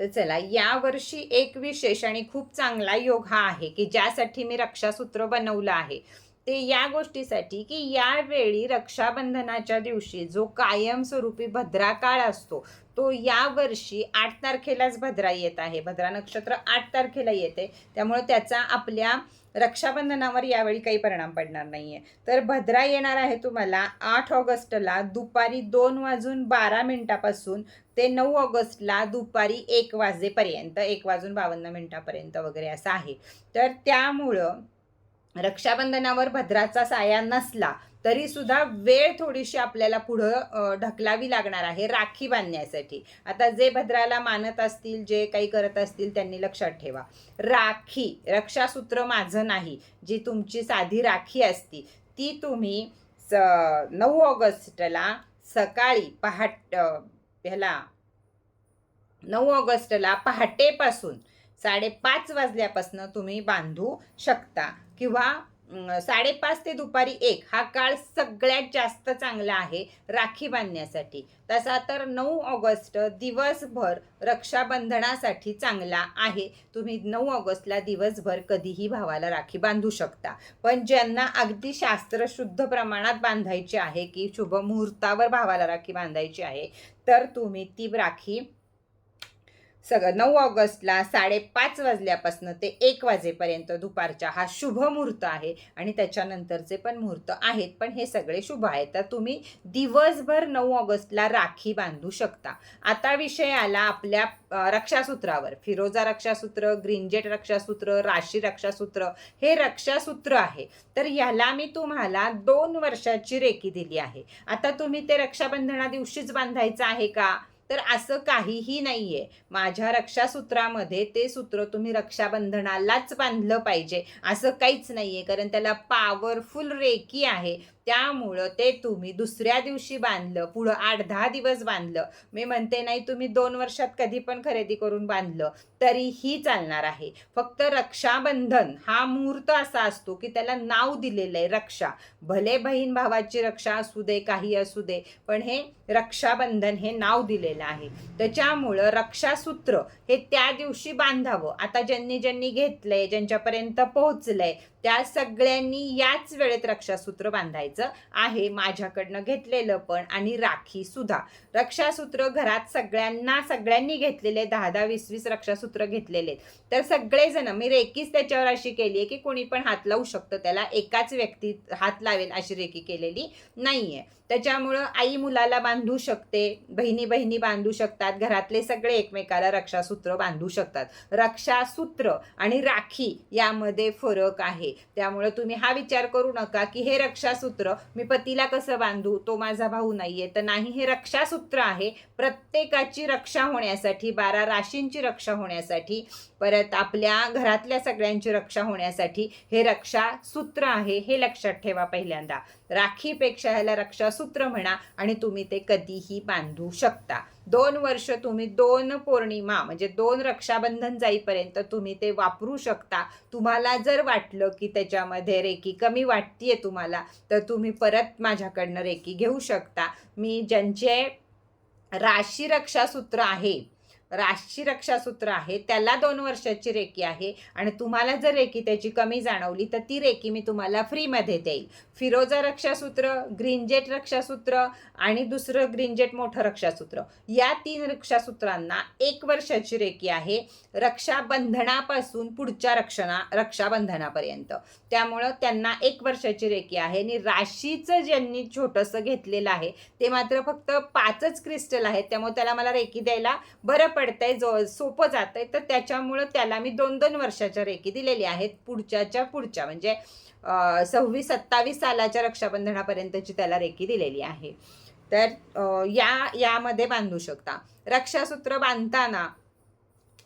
तर चला यावर्षी एक विशेष आणि खूप चांगला योग हा आहे की ज्यासाठी मी रक्षासूत्र बनवलं आहे. ते या गोष्टीसाठी की यावेळी रक्षाबंधनाच्या दिवशी जो कायमस्वरूपी भद्रा काळ असतो तो यावर्षी आठ तारखेलाच भद्रा येत आहे. भद्रा नक्षत्र आठ तारखेला येते. त्यामुळे त्याचा आपल्या रक्षाबंधनावर यावेळी काही परिणाम पडणार नाही आहे तर भद्रा येणार आहे तुम्हाला आठ ऑगस्टला दुपारी दोन वाजून बारा मिनिटापासून ते नऊ ऑगस्टला दुपारी एक वाजेपर्यंत एक वाजून बावन्न मिनिटापर्यंत वगैरे असं आहे. तर त्यामुळं रक्षाबंधनावर भद्राचा साया नसला तरी सुद्धा वेळ थोडीशी आपल्याला पुढं ढकलावी लागणार आहे राखी बांधण्यासाठी. आता जे भद्राला मानत असतील जे काही करत असतील त्यांनी लक्षात ठेवा. राखी रक्षासूत्र माझं नाही जी तुमची साधी राखी असती ती तुम्ही स नऊ ऑगस्टला सकाळी पहाट ह्याला नऊ ऑगस्टला पहाटेपासून साडेपाच वाजल्यापासून तुम्ही बांधू शकता किंवा साडेपाच ते दुपारी एक हा काळ सगळ्यात जास्त चांगला आहे राखी बांधण्यासाठी. तसा तर नऊ ऑगस्ट दिवसभर रक्षाबंधनासाठी चांगला आहे. तुम्ही नऊ ऑगस्टला दिवसभर कधीही भावाला राखी बांधू शकता. पण ज्यांना अगदी शास्त्रशुद्ध प्रमाणात बांधायचे आहे की शुभ मुहूर्तावर भावाला राखी बांधायची आहे तर तुम्ही ती राखी सगळं नऊ ऑगस्टला साडेपाच वाजल्यापासून ते एक वाजेपर्यंत दुपारच्या हा शुभ मुहूर्त आहे आणि त्याच्यानंतरचे पण मुहूर्त आहेत. पण हे सगळे शुभ आहेत. तर तुम्ही दिवसभर नऊ ऑगस्टला राखी बांधू शकता. आता विषय आला आपल्या रक्षासूत्रावर. फिरोजा रक्षासूत्र ग्रीनजेट रक्षासूत्र राशी रक्षासूत्र हे रक्षासूत्र आहे. तर ह्याला मी तुम्हाला दोन वर्षाची रेकी दिली आहे. आता तुम्ही ते रक्षाबंधना दिवशीच बांधायचं आहे का? तर असं काहीही नाही आहे माझ्या रक्षासूत्रामध्ये ते सूत्र तुम्ही रक्षाबंधनालाच बांधलं पाहिजे. असं काहीच नाही आहे कारण त्याला पॉवरफुल रेकी आहे. त्यामुळं ते तुम्ही दुसऱ्या दिवशी बांधलं पुढं आठ दहा दिवस बांधलं. मी म्हणते नाही तुम्ही दोन वर्षात कधी पण खरेदी करून बांधलं तरीही चालणार आहे. फक्त रक्षाबंधन हा मुहूर्त असा असतो की त्याला नाव दिलेलं आहे रक्षा. भले बहीण भावाची रक्षा असू दे काही असू दे पण हे रक्षाबंधन हे नाव दिलेलं आहे. त्याच्यामुळं रक्षासूत्र हे त्या दिवशी बांधावं. आता ज्यांनी ज्यांनी घेतलंय ज्यांच्यापर्यंत पोहोचलंय त्या सगळ्यांनी याच वेळेत रक्षासूत्र बांधायचं. आहे माझ्याकडनं घेतलेलं पण आणि राखी सुद्धा. रक्षासूत्र घरात सगळ्यांना सगळ्यांनी घेतलेले दहा दहा वीस वीस रक्षासूत्र घेतलेले. तर सगळेजण मी रेकीच त्याच्यावर अशी केली आहे की कोणी पण हात लावू शकतं. त्याला एकाच व्यक्ती हात लावेल अशी रेकी केलेली नाही आहे त्याच्यामुळं आई मुलाला बांधू शकते बहिणी बहिणी बांधू शकतात घरातले सगळे एकमेकाला रक्षासूत्र बांधू शकतात. रक्षासूत्र आणि राखी यामध्ये फरक आहे. त्यामुळं तुम्ही हा विचार करू नका की हे रक्षासूत्र मी पतीला कसं बांधू तो माझा भाऊ नाहीये. तर नाही हे रक्षासूत्र आहे प्रत्येकाची रक्षा होण्यासाठी बारा राशींची रक्षा होण्यासाठी. परत आपल्या घरातल्या सगळ्यांची रक्षा होण्यासाठी हे रक्षासूत्र आहे हे लक्षात ठेवा पहिल्यांदा. राखीपेक्षा ह्याला रक्षासूत्र म्हणा आणि तुम्ही ते कधीही बांधू शकता. दोन वर्ष तुम्ही दोन पौर्णिमा म्हणजे दोन रक्षाबंधन जाईपर्यंत तुम्ही ते वापरू शकता. तुम्हाला जर वाटलं की त्याच्यामध्ये रेकी कमी वाटतीये तुम्हाला तर तुम्ही परत माझ्याकडनं रेकी घेऊ शकता. मी ज्यांचे राशी रक्षासूत्र आहे राशी रक्षासूत्र आहे त्याला दोन वर्षाची रेकी आहे आणि तुम्हाला जर रेकी त्याची कमी जाणवली तर ती रेकी मी तुम्हाला फ्रीमध्ये देईल. फिरोजा रक्षासूत्र ग्रीनजेट रक्षासूत्र आणि दुसरं ग्रीनजेट मोठं रक्षासूत्र या तीन रक्षासूत्रांना एक वर्षाची रेकी आहे रक्षाबंधनापासून पुढच्या रक्षणा रक्षाबंधनापर्यंत. त्यामुळं त्यांना एक वर्षाची रेकी आहे आणि राशीचं ज्यांनी छोटंसं घेतलेलं आहे ते मात्र फक्त पाचच क्रिस्टल आहेत त्यामुळे त्याला मला रेकी द्यायला बरं पडतंय जो सोपं जातंय तर त्याच्यामुळं त्याला मी दोन दोन वर्षाच्या रेकी दिलेली आहेत. पुढच्याच्या पुढच्या म्हणजे सव्वीस सत्तावीस सालाच्या रक्षाबंधनापर्यंतची त्याला रेकी दिलेली आहे. तर या यामध्ये बांधू शकता. रक्षासूत्र बांधताना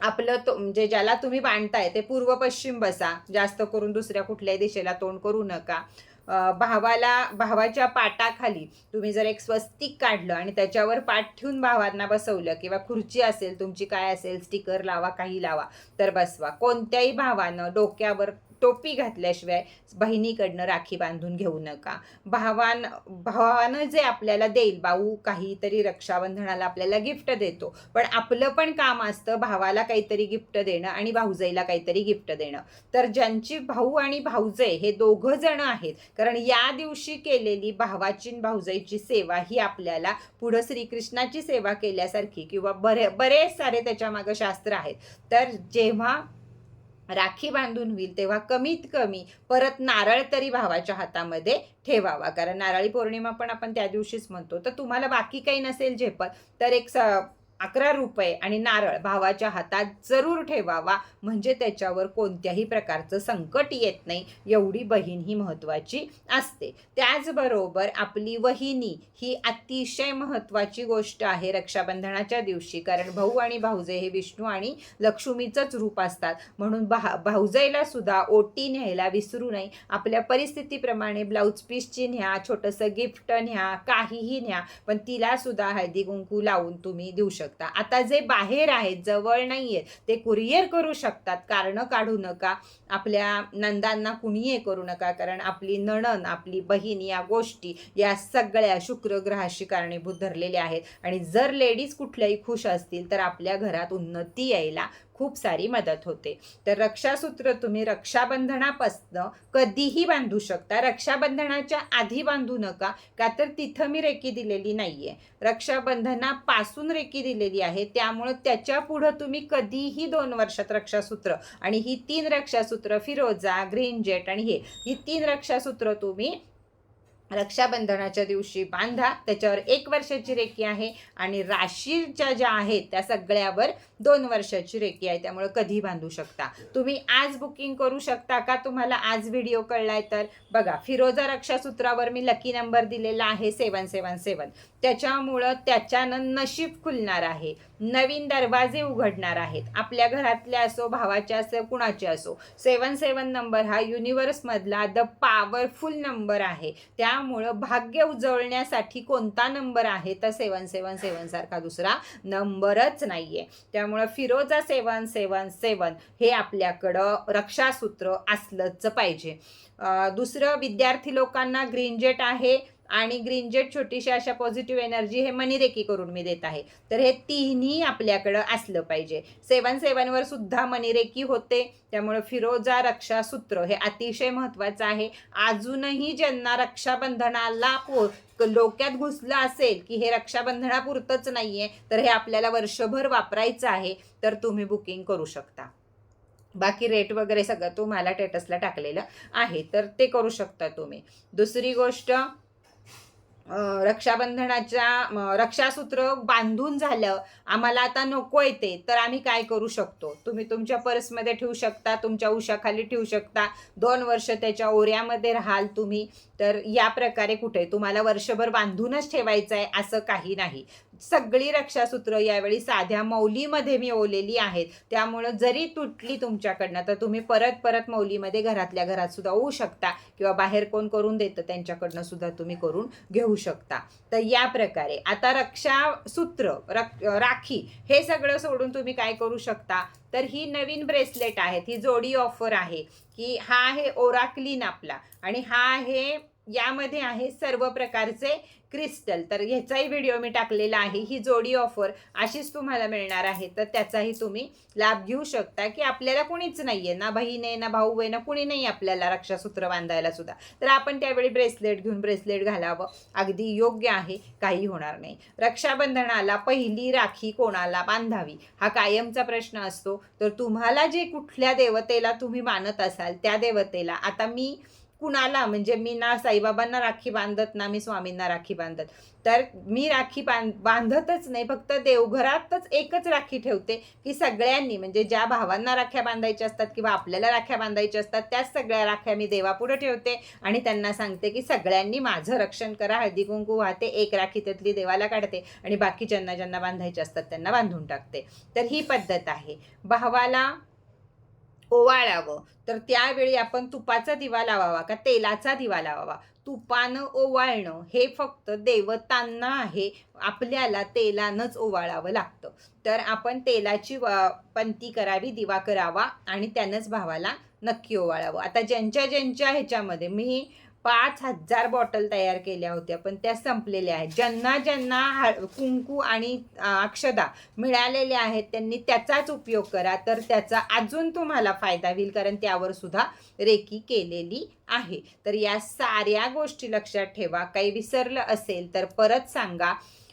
आपलं तो म्हणजे ज्याला तुम्ही बांधताय ते पूर्व पश्चिम बसा. जास्त करून दुसऱ्या कुठल्याही दिशेला तोंड करू नका. भावाला भावाच्या पाटाखाली तुम्ही जर एक स्वस्तिक काढलं आणि त्याच्यावर पाठ ठेवून भावांना बसवलं किंवा खुर्ची असेल तुमची काय असेल स्टिकर लावा काही लावा तर बसवा. कोणत्याही भावानं डोक्यावर टोपी घातल्याशिवाय बहिणीकडनं राखी बांधून घेऊ नका. भावान भावानं जे आपल्याला देईल भाऊ काहीतरी रक्षाबंधनाला आपल्याला गिफ्ट देतो. पण आपलं पण काम असतं भावाला काहीतरी गिफ्ट देणं आणि भाऊजाईला काहीतरी गिफ्ट देणं. तर ज्यांची भाऊ आणि भाऊजे हे दोघं जण आहेत कारण या दिवशी केलेली भावाची आणि भाऊजाईची सेवा ही आपल्याला पुढं श्रीकृष्णाची सेवा केल्यासारखी किंवा बरे बरेच सारे त्याच्या मागं शास्त्र आहेत. तर जेव्हा राखी बांधून होईल तेव्हा कमीत कमी परत नारळ तरी भावाच्या हातामध्ये ठेवावा. कारण नारळी पौर्णिमा पण आपण त्या दिवशीच म्हणतो. तर तुम्हाला बाकी काही नसेल झेपत तर एक स अकरा रुपये आणि नारळ भावाच्या हातात जरूर ठेवावा. म्हणजे त्याच्यावर कोणत्याही प्रकारचं संकट येत नाही. एवढी बहीण ही महत्त्वाची असते. त्याचबरोबर आपली वहिनी ही अतिशय महत्त्वाची गोष्ट आहे रक्षाबंधनाच्या दिवशी. कारण भाऊ आणि भाऊजे हे विष्णू आणि लक्ष्मीचंच रूप असतात. म्हणून भा भाऊजाईला सुद्धा ओटी न्यायला विसरू नये. आपल्या परिस्थितीप्रमाणे ब्लाऊज पीसची न्या छोटंसं गिफ्ट न्या काहीही न्या. पण तिला सुद्धा हळदी कुंकू लावून तुम्ही देऊ शकता. आता जे बाहेर आहेत जवळ नाही आहेत ते कुरिअर करू शकतात. कारणं काढू नका. आपल्या नंदांना कुणी हे करू नका. कारण आपली नणन आपली बहीण या गोष्टी या सगळ्या शुक्र ग्रहाशी कारणीभूत धरलेल्या आहेत. आणि जर लेडीज कुठल्याही खुश असतील तर आपल्या घरात उन्नती यायला खूप सारी मदत होते. तर रक्षासूत्र तुम्ही रक्षाबंधनापासनं कधीही बांधू शकता. रक्षाबंधनाच्या आधी बांधू नका का तर तिथं मी रेकी दिलेली नाही आहे रक्षाबंधनापासून रेकी दिलेली आहे. त्यामुळं त्याच्या पुढं तुम्ही कधीही दोन वर्षात रक्षासूत्र आणि ही तीन रक्षासूत्र फिरोजा ग्रीन जेट आणि हे ही तीन रक्षासूत्र तुम्ही रक्षाबंधनाच्या दिवशी बांधा. त्याच्यावर एक वर्षाची रेकी आहे आणि राशीच्या ज्या आहेत त्या सगळ्यावर दोन वर्षाची रेकी आहे त्यामुळे कधी बांधू शकता. तुम्ही आज बुकिंग करू शकता का? तुम्हाला आज व्हिडिओ कळलाय तर. बघा फिरोजा रक्षासूत्रावर मी लकी नंबर दिलेला आहे सेवन सेवन सेवन त्याच्यामुळं त्याच्यानं नशीब खुलणार आहे. नवीन दरवाजे उघडणार आहेत. आपल्या घरातले असो भावाचे असो कुणाचे असो सेवन सेवन नंबर हा युनिवर्समधला द पॉवरफुल नंबर आहे. त्यामुळं भाग्य उजळण्यासाठी कोणता नंबर आहे? तर सेवन सेवन सेवन सारखा दुसरा नंबरच नाही आहे त्यामुळं फिरोजा सेवन सेवन सेवन हे आपल्याकडं रक्षासूत्र असलंच पाहिजे. दुसरं विद्यार्थी लोकांना ग्रीन जेट आहे आणि ग्रीन जेट छोटीशी अशा पॉझिटिव्ह एनर्जी हे मनीरेकी करून मी देत आहे. तर हे तिन्ही आपल्याकडं असलं पाहिजे. सेवन सेवनवर सुद्धा मनीरेकी होते. त्यामुळं फिरोजा रक्षासूत्र हे अतिशय महत्त्वाचं आहे. अजूनही ज्यांना रक्षाबंधनाला पो डोक्यात घुसलं असेल की हे रक्षाबंधनापुरतंच नाही आहे तर हे आपल्याला वर्षभर वापरायचं आहे तर तुम्ही बुकिंग करू शकता. बाकी रेट वगैरे सगळं तुम्हाला टेटसला टाकलेलं आहे तर ते करू शकता तुम्ही. दुसरी गोष्ट रक्षाबंधनाच्या रक्षासूत्र बांधून झालं आम्हाला आता नको येते तर आम्ही काय करू शकतो? तुम्ही तुमच्या पर्समध्ये ठेवू शकता तुमच्या उशाखाली ठेवू शकता दोन वर्ष त्याच्या ओऱ्यामध्ये राहाल तुम्ही तर या प्रकारे कुठे? तुम्हाला वर्षभर बांधूनच ठेवायचं आहे असं काही नाही. सगळी रक्षासूत्र यावेळी साध्या मौलीमध्ये मी ओलेली आहेत. त्यामुळं जरी तुटली तुमच्याकडनं तर तुम्ही परत परत मौलीमध्ये घरातल्या घरात सुद्धा होऊ शकता किंवा बाहेर कोण करून देतं त्यांच्याकडनं सुद्धा तुम्ही करून घेऊ शकता. तर या प्रकारे आता रक्षासूत्र रक राखी हे सगळं सोडून तुम्ही काय करू शकता? तर ही नवीन ब्रेसलेट आहेत ही जोडी ऑफर आहे की हा आहे ओराक्लीन आपला आणि हा आहे यामध्ये आहे सर्व प्रकारचे क्रिस्टल. तर ह्याचाही व्हिडिओ मी टाकलेला आहे. ही जोडी ऑफर अशीच तुम्हाला मिळणार आहे. तर त्याचाही तुम्ही लाभ घेऊ शकता की आपल्याला कुणीच नाही आहे ना बहीण आहे ना भाऊ आहे ना कुणी नाही आपल्याला रक्षासूत्र बांधायला सुद्धा. तर आपण त्यावेळी ब्रेसलेट घेऊन ब्रेसलेट घालावं. अगदी योग्य आहे. काही होणार नाही. रक्षाबंधनाला पहिली राखी कोणाला बांधावी? हा कायमचा प्रश्न असतो. तर तुम्हाला जे कुठल्या देवतेला तुम्ही मानत असाल त्या देवतेला. आता मी कुणाला? म्हणजे मी ना साईबाबांना राखी बांधत ना मी स्वामींना राखी बांधत. तर मी राखी बांध बांधतच नाही फक्त देवघरातच एकच राखी ठेवते की सगळ्यांनी. म्हणजे ज्या भावांना राख्या बांधायच्या असतात किंवा आपल्याला राख्या बांधायच्या असतात त्याच सगळ्या राख्या मी देवापुढे ठेवते आणि त्यांना सांगते की सगळ्यांनी माझं रक्षण करा हळदी कुंकू वाहते एक राखी त्यातली देवाला काढते आणि बाकी ज्यांना ज्यांना बांधायच्या असतात त्यांना बांधून टाकते. तर ही पद्धत आहे. भावाला ओवाळावं. तर त्यावेळी आपण तुपाचा दिवा लावावा का तेलाचा दिवा लावावा? तुपानं ओवाळणं हे फक्त देवतांना आहे. आपल्याला तेलानंच ओवाळावं लागतं. तर आपण तेलाची व- पंती करावी दिवा करावा आणि त्यानंच भावाला नक्की ओवाळावं. आता ज्यांच्या ज्यांच्या ह्याच्यामध्ये मी पाच हजार बॉटल तयार केल्या होत्या पण त्या संपलेल्या आहेत. ज्यांना ज्यांना हा कुंकू आणि अक्षदा मिळालेल्या आहेत त्यांनी त्याचाच उपयोग करा. तर त्याचा अजून तुम्हाला फायदा होईल कारण त्यावर सुद्धा रेकी केलेली आहे. तर या साऱ्या गोष्टी लक्षात ठेवा. काही विसरलं असेल तर परत सांगा.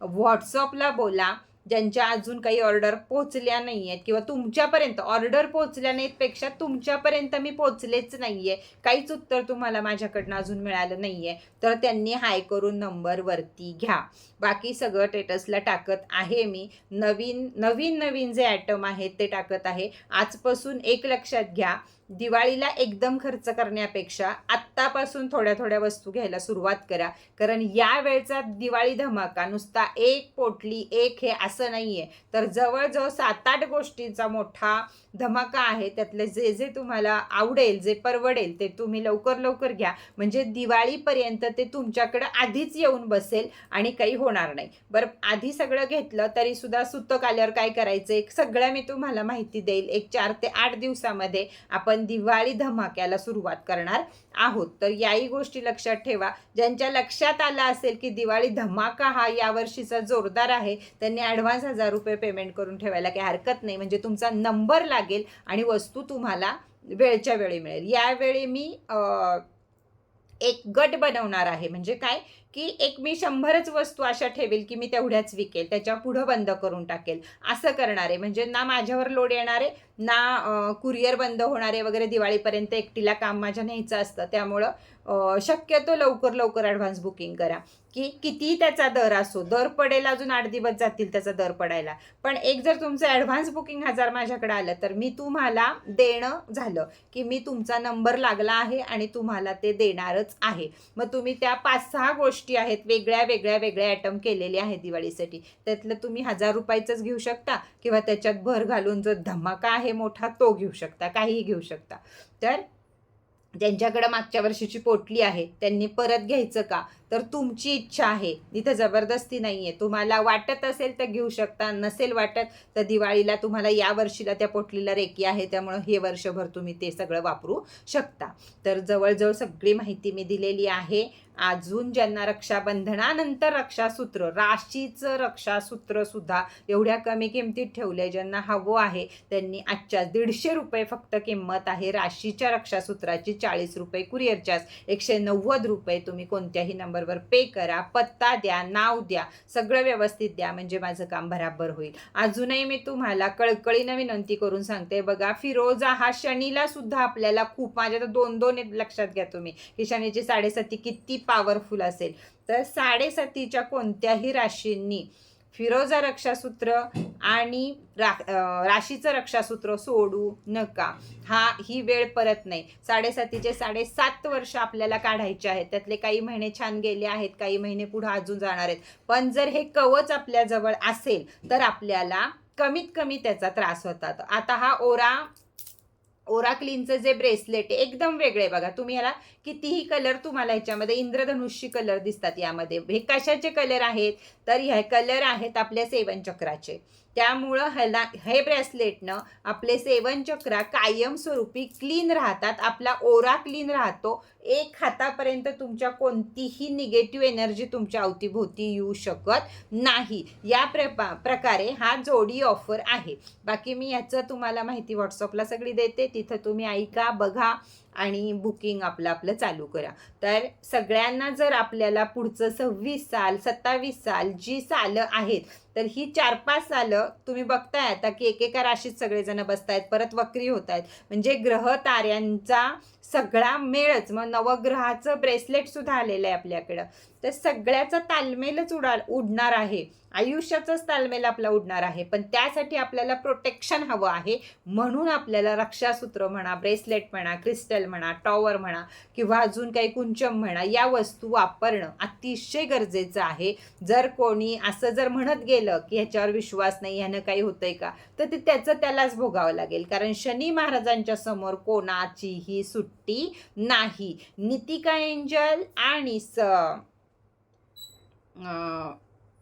व्हॉट्सअपला बोला. ज्यांच्या अजून काही ऑर्डर पोचल्या नाही आहेत किंवा तुमच्यापर्यंत ऑर्डर पोचल्या नाहीत पेक्षा तुमच्यापर्यंत मी पोचलेच नाही आहे काहीच उत्तर तुम्हाला माझ्याकडनं अजून मिळालं नाही आहे तर त्यांनी हाय करून नंबरवरती घ्या. बाकी सगळं टेटसला टाकत आहे मी. नवीन नवीन नवीन जे ॲटम आहेत ते टाकत आहे. आजपासून एक लक्षात घ्या. दिवाळीला एकदम खर्च करण्यापेक्षा आत्तापासून थोड्या थोड्या वस्तू घ्यायला सुरुवात करा. कारण या वेळचा दिवाळी धमाका नुसता एक पोटली एक हे असं नाही आहे तर जवळजवळ सात आठ गोष्टींचा मोठा धमाका आहे. त्यातले जे जे तुम्हाला आवडेल जे परवडेल ते तुम्ही लवकर लवकर घ्या. म्हणजे दिवाळीपर्यंत ते तुमच्याकडं आधीच येऊन बसेल आणि काही होणार नाही. बरं आधी सगळं घेतलं तरीसुद्धा सुतक आल्यावर काय करायचं? एक सगळं मी तुम्हाला माहिती देईल. एक चार ते आठ दिवसामध्ये आपण दिवाळी धमाक्याला सुरुवात करणार आहोत. तर याही गोष्टी लक्षात ठेवा. ज्यांच्या लक्षात आलं असेल की दिवाळी धमाका हा यावर्षीचा जोरदार आहे त्यांनी ॲडव्हान्स हजार रुपये पेमेंट करून ठेवायला काही हरकत नाही. म्हणजे तुमचा नंबर लागेल आणि वस्तू तुम्हाला वेळच्या वेळी मिळेल. यावेळी मी एक गट बनवणार आहे. म्हणजे काय? की एक मी शंभरच वस्तू अशा ठेवेल की मी तेवढ्याच विकेल त्याच्या पुढं बंद करून टाकेल. असं करणार आहे. म्हणजे ना माझ्यावर लोड येणार आहे ना कुरिअर बंद होणारे वगैरे दिवाळीपर्यंत एकटीला काम माझ्या न्यायचं असतं. त्यामुळं शक्यतो लवकर लवकर ॲडव्हान्स बुकिंग करा. की किती त्याचा दर असो दर पडेल अजून आठ दिवस जातील त्याचा दर पडायला. पण एक जर तुमचं ॲडव्हान्स बुकिंग हजार माझ्याकडे आलं तर मी तुम्हाला देणं झालं की मी तुमचा नंबर लागला आहे आणि तुम्हाला ते देणारच आहे. मग तुम्ही त्या पाच सहा गोष्टी आहेत वेगळ्या वेगळ्या वेगळ्या ॲटम केलेले आहेत दिवाळीसाठी. त्यातलं तुम्ही हजार रुपयाचंच घेऊ शकता किंवा त्याच्यात भर घालून जो धमाका आहे मोठा तो घेऊ शकता काहीही घेऊ शकता. तर ज्यांच्याकडं मागच्या वर्षीची पोटली आहे त्यांनी परत घ्यायचं का? तर तुमची इच्छा आहे. इथं जबरदस्ती नाही आहे तुम्हाला वाटत असेल तर घेऊ शकता नसेल वाटत तर दिवाळीला तुम्हाला या वर्षीला त्या पोटलीला रेकी आहे त्यामुळं हे वर्षभर तुम्ही ते सगळं वापरू शकता. तर जवळजवळ सगळी माहिती मी दिलेली आहे. अजून ज्यांना रक्षाबंधनानंतर रक्षासूत्र राशीचं रक्षासूत्र सुद्धा एवढ्या कमी किमतीत ठेवलंय ज्यांना हवं आहे त्यांनी आजच्या दीडशे रुपये फक्त किंमत आहे. राशीच्या रक्षासूत्राची चाळीस रुपये कुरिअर चार्ज एकशे नव्वद रुपये तुम्ही कोणत्याही नंबर नंबरवर पे करा पत्ता द्या नाव द्या सगळं व्यवस्थित द्या म्हणजे माझं काम बराबर होईल. अजूनही मी तुम्हाला कळकळीनं विनंती करून सांगते बघा फिरोजा हा शनीला सुद्धा आपल्याला खूप माझ्या तर दोन दोन लक्षात घ्या तुम्ही की शनीची साडेसाती किती पॉवरफुल असेल. तर साडेसातीच्या कोणत्याही राशींनी फिरोजा रक्षासूत्र आणि रा राशीचं रक्षासूत्र सोडू नका. हा ही वेळ परत नाही. साडेसातीचे साडेसात वर्ष आपल्याला काढायचे आहेत. त्यातले काही महिने छान गेले आहेत काही महिने पुढे अजून जाणार आहेत. पण जर हे कवच आपल्याजवळ असेल तर आपल्याला कमीत कमी त्याचा त्रास होतात. आता हा ओरा ओरा क्लीनचं जे ब्रेसलेट आहे एकदम वेगळे बघा. तुम्ही याला कितीही कलर तुम्हाला ह्याच्यामध्ये इंद्रधनुष्य कलर दिसतात यामध्ये. हे कशाचे कलर आहेत? तर हे कलर आहेत आपल्या सेवन चक्राचे त्यामुळं ह्याला हे ब्रेसलेटनं आपले सेवनचक्रा कायमस्वरूपी क्लीन राहतात. आपला ओरा क्लीन राहतो. एक हातापर्यंत तुमच्या कोणतीही निगेटिव्ह एनर्जी तुमच्या अवतीभोवती येऊ शकत नाही. या प्रपा प्रकारे हा जोडी ऑफर आहे. बाकी मी याचं तुम्हाला माहिती व्हॉट्सअपला सगळी देते. तिथं तुम्ही ऐका बघा आणि बुकिंग आपलं आपलं चालू करा. तर सगळ्यांना जर आपल्याला पुढचं सव्वीस साल सत्तावीस साल जी सालं आहेत तर ही चार पाच सालं तुम्ही बघताय आता की एकेका राशीत सगळेजण बसतायत परत वक्री होत आहेत म्हणजे ग्रह ताऱ्यांचा सगळा मेळच मग नवग्रहाचं ब्रेसलेट सुद्धा आलेलं आहे आपल्याकडं. तर सगळ्याचा तालमेलच उडा उडणार आहे. आयुष्याचाच तालमेल आपला उडणार आहे. पण त्यासाठी आपल्याला प्रोटेक्शन हवं आहे. म्हणून आपल्याला रक्षासूत्र म्हणा ब्रेसलेट म्हणा क्रिस्टल म्हणा टॉवर म्हणा किंवा अजून काही कुंचम म्हणा या वस्तू वापरणं अतिशय गरजेचं आहे. जर कोणी असं जर म्हणत गेलं की ह्याच्यावर विश्वास नाही ह्यानं काही होतंय का? तर ते त्याचं त्यालाच भोगावं लागेल. कारण शनी महाराजांच्या समोर कोणाचीही सुट्टी नाही. नितिका एंजल आणि स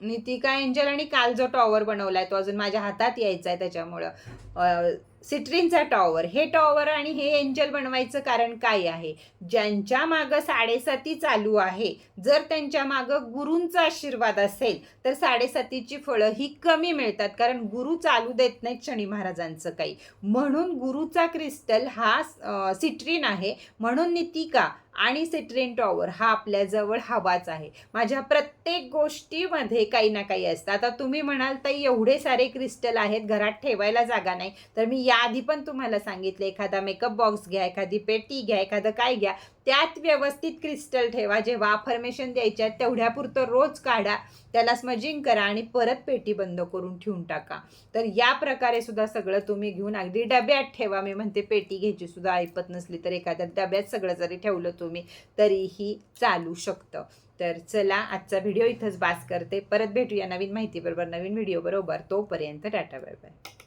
नितिका एंजल आणि काल जो टॉवर बनवला आहे तो अजून माझ्या हातात यायचा आहे त्याच्यामुळं सिट्रीनचा टॉवर. हे टॉवर आणि हे एंजल बनवायचं कारण काय आहे? ज्यांच्या मागं साडेसाती चालू आहे. जर त्यांच्या मागं गुरूंचा आशीर्वाद असेल तर साडेसातीची फळं ही कमी मिळतात. कारण गुरु चालू देत नाहीत शनी महाराजांचं काही. म्हणून गुरुचा क्रिस्टल हा सिट्रिन सिट्रीन आहे. म्हणून नितिका आणि सिट्रिन टॉवर हा आपल्याजवळ हवाच आहे. माझ्या प्रत्येक गोष्टीमध्ये काही ना काही असतं. आता तुम्ही म्हणाल तर एवढे सारे क्रिस्टल आहेत घरात ठेवायला जागा नाही. तर मी याआधी पण तुम्हाला सांगितलं एखादा मेकअप बॉक्स घ्या एखादी पेटी घ्या एखादं काय घ्या. त्यात व्यवस्थित क्रिस्टल ठेवा. जेव्हा अफर्मेशन द्यायच्या आहेत तेवढ्यापुरतं रोज काढा. त्याला स्मजिंग करा आणि परत पेटी बंद करून ठेवून टाका. तर या प्रकारे सुद्धा सगळं तुम्ही घेऊन अगदी डब्यात ठेवा. मी म्हणते पेटी घ्यायची सुद्धा ऐपत नसली तर एखाद्या डब्यात सगळं जरी ठेवलं तुम्ही तरीही चालू शकतं. तर चला आजचा व्हिडिओ इथंच बास करते. परत भेटूया नवीन माहिती बरोबर नवीन व्हिडिओ बरोबर. तोपर्यंत टाटा बाय बाय.